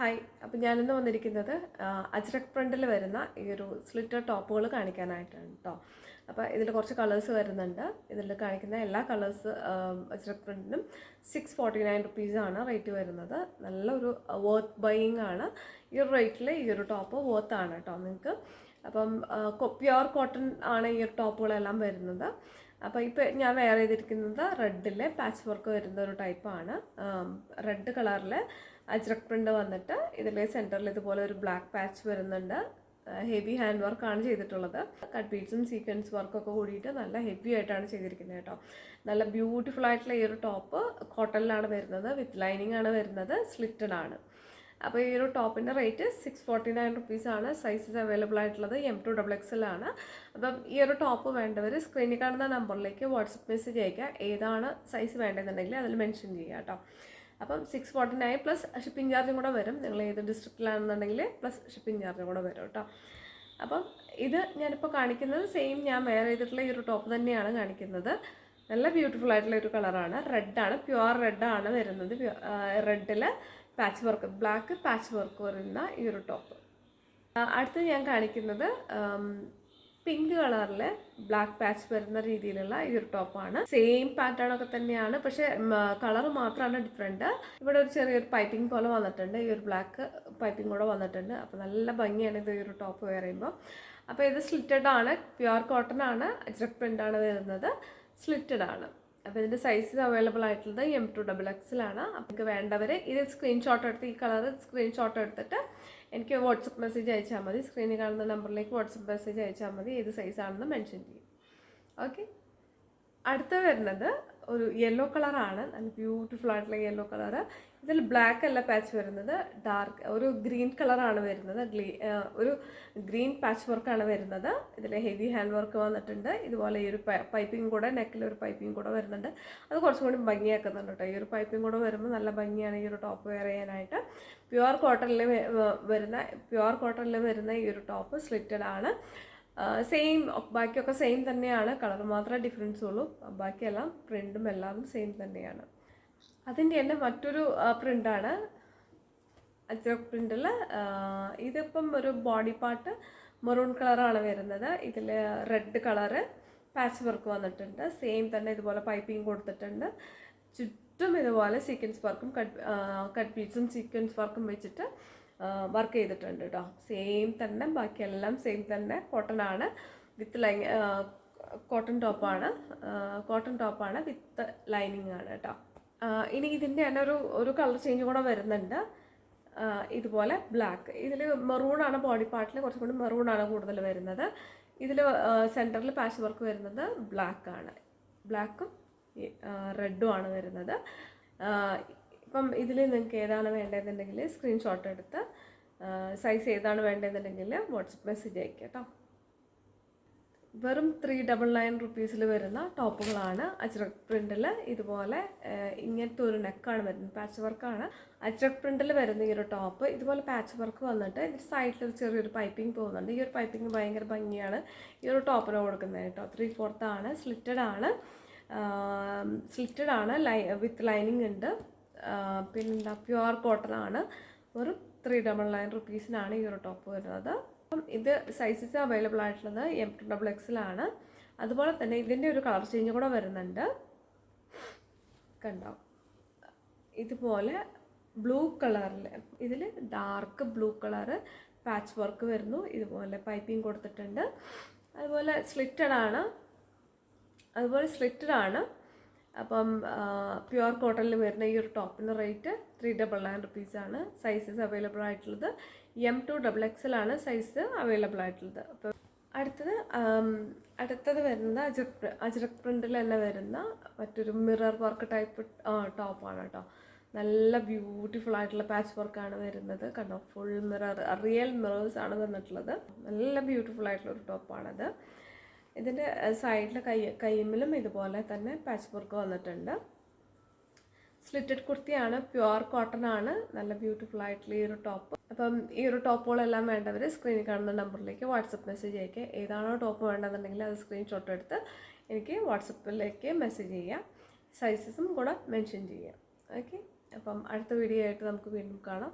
Hi. അപ്പോൾ ഞാനിന്ന് വന്നിരിക്കുന്നത് അജ്രക് പ്രിന്റിൽ വരുന്ന ഈ ഒരു സ്ലിറ്റർ ടോപ്പുകൾ കാണിക്കാനായിട്ടാണ് കേട്ടോ അപ്പോൾ ഇതിൽ കുറച്ച് കളേഴ്സ് വരുന്നുണ്ട്. ഇതിൽ കാണിക്കുന്ന എല്ലാ കളേഴ്സ് അജ്രക് പ്രിന്റിനും സിക്സ് ഫോർട്ടി നയൻ റുപ്പീസാണ് റേറ്റ് വരുന്നത്. നല്ലൊരു വർത്ത് ബൈയിങ് ആണ്. ഈ ഒരു റേറ്റിൽ ഈ ഒരു ടോപ്പ് വർത്ത് ആണ് കേട്ടോ നിങ്ങൾക്ക് അപ്പം പ്യുവർ കോട്ടൺ ആണ് ഈ ടോപ്പുകളെല്ലാം വരുന്നത്. അപ്പോൾ ഇപ്പോൾ ഞാൻ വെയർ ചെയ്തിരിക്കുന്നത് റെഡിലെ പാച്ച് വർക്ക് വരുന്ന ഒരു ടൈപ്പാണ് റെഡ് കളറിൽ അജ്രക് പ്രിന്റ് വന്നിട്ട് ഇതിലെ സെന്ററിൽ ഇതുപോലെ ഒരു ബ്ലാക്ക് പാച്ച് വരുന്നുണ്ട്. ഹെവി ഹാൻഡ് വർക്കാണ് ചെയ്തിട്ടുള്ളത്. കട്ട് ബീഡ്സും സീക്വൻസ് വർക്കൊക്കെ കൂടിയിട്ട് നല്ല ഹെവി ആയിട്ടാണ് ചെയ്തിരിക്കുന്നത് കേട്ടോ. നല്ല ബ്യൂട്ടിഫുൾ ആയിട്ടുള്ള ഈ ഒരു ടോപ്പ് കോട്ടണിലാണ് വരുന്നത് വിത്ത് ലൈനിങ് ആണ് വരുന്നത് സ്ലിറ്റഡ് ആണ്. അപ്പോൾ ഈ ഒരു ടോപ്പിന്റെ റേറ്റ് സിക്സ് ഫോർട്ടി നയൻ റുപ്പീസാണ് സൈസസ് അവൈലബിൾ ആയിട്ടുള്ളത് എം ടു ഡബിൾ എക്സിലാണ് അപ്പം ഈ ഒരു ടോപ്പ് വേണ്ടവർ സ്ക്രീനിൽ കാണുന്ന നമ്പറിലേക്ക് വാട്സപ്പ് മെസ്സേജ് അയക്കുക ഏതാണ് സൈസ് വേണ്ടതെന്നുണ്ടെങ്കിൽ അതിൽ മെൻഷൻ ചെയ്യുക കേട്ടോ. അപ്പം six forty nine plus shipping ചാർജും കൂടെ വരും. നിങ്ങൾ ഏത് ഡിസ്ട്രിക്റ്റിലാണെന്നുണ്ടെങ്കിൽ പ്ലസ് ഷിപ്പിംഗ് ചാർജും കൂടെ വരും കേട്ടോ. അപ്പം ഇത് ഞാനിപ്പോൾ കാണിക്കുന്നത് സെയിം ഞാൻ വെയർ ചെയ്തിട്ടുള്ള ഈ ഒരു ടോപ്പ് തന്നെയാണ് കാണിക്കുന്നത്. നല്ല ബ്യൂട്ടിഫുൾ ആയിട്ടുള്ള ഒരു കളറാണ് റെഡാണ് പ്യുവർ റെഡാണ് വരുന്നത്. റെഡിൽ patch work black patch work വരുന്ന ഈ ഒരു ടോപ്പ് അടുത്ത് ഞാൻ കാണിക്കുന്നത് പിങ്ക് കളറിൽ ബ്ലാക്ക് പാച്ച് വരുന്ന രീതിയിലുള്ള ഈ ഒരു ടോപ്പാണ്. സെയിം പാറ്റേൺ ഒക്കെ തന്നെയാണ്. പക്ഷെ കളർ മാത്രമാണ് ഡിഫറെന്റ് ഇവിടെ ഒരു ചെറിയൊരു പൈപ്പിംഗ് പോലെ വന്നിട്ടുണ്ട്. ഈ ഒരു ബ്ലാക്ക് പൈപ്പിംഗ് കൂടെ വന്നിട്ടുണ്ട്. അപ്പോൾ നല്ല ഭംഗിയാണ് ഇത് ഈ ഒരു ടോപ്പ് വെയർ ചെയ്യുമ്പോൾ. അപ്പോൾ ഇത് സ്ലിറ്റഡ് ആണ്. പ്യുവർ കോട്ടൺ ആണ്. അജ്രക് പ്രിന്റ് ആണ് വരുന്നത്. സ്ലിറ്റഡ് ആണ്. അപ്പോൾ ഇതിന്റെ സൈസ് അവൈലബിൾ ആയിട്ടുള്ളത് എം ടു ഡബിൾ എക്സിലാണ് നിങ്ങൾക്ക് വേണ്ടവർ ഇത് സ്ക്രീൻഷോട്ട് എടുത്ത് ഈ കളർ സ്ക്രീൻഷോട്ട് എടുത്തിട്ട് എനിക്ക് വാട്സപ്പ് മെസ്സേജ് അയച്ചാൽ മതി. സ്ക്രീനിൽ കാണുന്ന നമ്പറിലേക്ക് വാട്സപ്പ് മെസ്സേജ് അയച്ചാൽ മതി. ഏത് സൈസാണെന്ന് മെൻഷൻ ചെയ്യും. ഓക്കെ അടുത്ത വരുന്നത് ഒരു യെല്ലോ കളറാണ് നല്ല ബ്യൂട്ടിഫുൾ ആയിട്ടുള്ള യെല്ലോ കളറ് ഇതിൽ ബ്ലാക്ക് അല്ല പാച്ച് വരുന്നത്. ഡാർക്ക് ഒരു ഗ്രീൻ കളറാണ് വരുന്നത്. ഒരു ഗ്രീൻ പാച്ച് വർക്കാണ് വരുന്നത്. ഇതിൽ ഹെവി ഹാൻഡ് വർക്ക് വന്നിട്ടുണ്ട്. ഇതുപോലെ ഈ ഒരു പൈപ്പിംഗ് കൂടെ നെക്കിൽ ഒരു പൈപ്പിംഗ് കൂടെ വരുന്നുണ്ട്. അത് കുറച്ചും കൂടി ഭംഗിയാക്കുന്നുണ്ട് കേട്ടോ ഈ ഒരു പൈപ്പിംഗ് കൂടെ വരുമ്പോൾ നല്ല ഭംഗിയാണ് ഈ ഒരു ടോപ്പ് വെയർ ചെയ്യാനായിട്ട്. പ്യുവർ കോട്ടണിൽ വരുന്ന പ്യുവർ കോട്ടണിൽ വരുന്ന ഈ ഒരു ടോപ്പ് സ്ലിറ്റഡ് ആണ്. സെയിം ബാക്കിയൊക്കെ സെയിം തന്നെയാണ്. കളർ മാത്രമേ ഡിഫറൻസ് ഉള്ളൂ. ബാക്കിയെല്ലാം പ്രിന്റും എല്ലാം സെയിം തന്നെയാണ്. അതിന്റെ തന്നെ മറ്റൊരു പ്രിന്റാണ് അജ്രക് പ്രിന്റിൽ ഇതിപ്പം ഒരു ബോഡി പാർട്ട് മെറൂൺ കളറാണ് വരുന്നത്. ഇതിൽ റെഡ് കളറ് പാച്ച് വർക്ക് വന്നിട്ടുണ്ട്. സെയിം തന്നെ ഇതുപോലെ പൈപ്പിംഗ് കൊടുത്തിട്ടുണ്ട്. ചുറ്റും ഇതുപോലെ സീക്വൻസ് വർക്കും കട്ട് കട്ട് പീസും സീക്വൻസ് വർക്കും വെച്ചിട്ട് വർക്ക് ചെയ്തിട്ടുണ്ട് കേട്ടോ സെയിം തന്നെ ബാക്കിയെല്ലാം സെയിം തന്നെ. കോട്ടൺ ആണ്. വിത്ത് ലൈ കോട്ടൺ ടോപ്പാണ് കോട്ടൺ ടോപ്പാണ് വിത്ത് ലൈനിങ് ആണ്. കേട്ടോ ഇനി ഇതിന്റെ തന്നെ ഒരു ഒരു കളർ ചേഞ്ച് കൂടെ വരുന്നുണ്ട്. ഇതുപോലെ ബ്ലാക്ക് ഇതിൽ മെറൂണാണ് ബോഡി പാർട്ടിൽ കുറച്ചും കൂടി മെറൂണാണ് കൂടുതൽ വരുന്നത്. ഇതിൽ സെന്ററിൽ പാച്ച് വർക്ക് വരുന്നത് ബ്ലാക്കാണ് ബ്ലാക്കും റെഡും ആണ് വരുന്നത്. ഇപ്പം ഇതിൽ നിങ്ങൾക്ക് ഏതാണ് വേണ്ടതെന്നുണ്ടെങ്കിൽ സ്ക്രീൻഷോട്ട് എടുത്ത് സൈസ് ഏതാണ് വേണ്ടതെന്നുണ്ടെങ്കിൽ വാട്സപ്പ് മെസ്സേജ് അയക്കാം കേട്ടോ. വെറും ത്രീ ഡബിൾ നയൻ റുപ്പീസിൽ വരുന്ന ടോപ്പുകളാണ്. അച്രക് പ്രിന്റിൽ ഇതുപോലെ ഇങ്ങനത്തെ ഒരു നെക്കാണ് വരുന്നത്. പാച്ച് വർക്കാണ് അച്രക് പ്രിന്റിൽ വരുന്ന ഈ ഒരു ടോപ്പ് ഇതുപോലെ പാച്ച് വർക്ക് വന്നിട്ട് ഇതിന്റെ സൈഡിൽ ഒരു ചെറിയൊരു പൈപ്പിംഗ് പോകുന്നുണ്ട്. ഈ ഒരു പൈപ്പിംഗ് ഭയങ്കര ഭംഗിയാണ് ഈ ഒരു ടോപ്പിന് കൊടുക്കുന്നത് കേട്ടോ. ത്രീ ഫോർത്ത് ആണ് സ്ലിറ്റഡ് ആണ്. സ്ലിറ്റഡ് ആണ് ലൈ വിത്ത് ലൈനിങ് ഉണ്ട്. പിന്നെന്താ പ്യുവർ കോട്ടൺ ആണ്. ഒരു ത്രീ ഡബിൾ നയൻ റുപ്പീസിനാണ് ഈ ഒരു ടോപ്പ് വരുന്നത്. അപ്പം ഇത് സൈസസ് അവൈലബിൾ ആയിട്ടുള്ളത് എം ടു ഡബിൾ എക്സിലാണ് അതുപോലെ തന്നെ ഇതിന്റെ ഒരു കളർ ചേഞ്ച് കൂടെ വരുന്നുണ്ട്. കണ്ടോ? ഇതുപോലെ ബ്ലൂ കളറിൽ ഇതിൽ dark blue colour patch work വരുന്നു. ഇതുപോലെ പൈപ്പിംഗ് കൊടുത്തിട്ടുണ്ട്. അതുപോലെ സ്ലിറ്റഡ് ആണ്. അതുപോലെ സ്ലിറ്റഡ് ആണ്. അപ്പം പ്യുവർ കോട്ടണിൽ വരുന്ന ഈ ഒരു ടോപ്പിന്റെ റേറ്റ് ത്രീ ഡബിൾ നയൻ റുപ്പീസാണ് സൈസസ് അവൈലബിൾ ആയിട്ടുള്ളത്. എം ടു ഡബിൾ എക്സൽ ആണ് സൈസ് അവൈലബിൾ ആയിട്ടുള്ളത്. അപ്പം അടുത്തത് അടുത്തത് വരുന്നത് അജ്രക് അജറക് പ്രിന്റിൽ തന്നെ വരുന്ന മറ്റൊരു മിറർ വർക്ക് ടൈപ്പ് ടോപ്പാണ് കേട്ടോ നല്ല ബ്യൂട്ടിഫുൾ ആയിട്ടുള്ള പാച്ച് വർക്കാണ് വരുന്നത്. കണ്ടോ? ഫുൾ മിറർ റിയൽ മിറേഴ്സ് ആണ് വന്നിട്ടുള്ളത് നല്ല ബ്യൂട്ടിഫുൾ ആയിട്ടുള്ള ഒരു ടോപ്പാണത് ഇതിന്റെ സൈഡിൽ കൈ കൈമിലും ഇതുപോലെ തന്നെ പാച്ച് വർക്ക് വന്നിട്ടുണ്ട്. സ്ലിറ്റഡ് കുർത്തിയാണ് പ്യുവർ കോട്ടൺ ആണ്. നല്ല ബ്യൂട്ടിഫുൾ ആയിട്ടുള്ള ഈ ഒരു ടോപ്പ് അപ്പം ഈ ഒരു ടോപ്പുകളെല്ലാം വേണ്ടവർ സ്ക്രീനിൽ കാണുന്ന നമ്പറിലേക്ക് വാട്സപ്പ് മെസ്സേജ് അയക്കുക ഏതാണോ ടോപ്പ് വേണ്ടതെന്നുണ്ടെങ്കിൽ അത് സ്ക്രീൻഷോട്ട് എടുത്ത് എനിക്ക് വാട്സപ്പിലേക്ക് മെസ്സേജ് ചെയ്യാം. സൈസസും കൂടെ മെൻഷൻ ചെയ്യാം. ഓക്കെ അപ്പം അടുത്ത വീഡിയോ ആയിട്ട് നമുക്ക് വീണ്ടും കാണാം.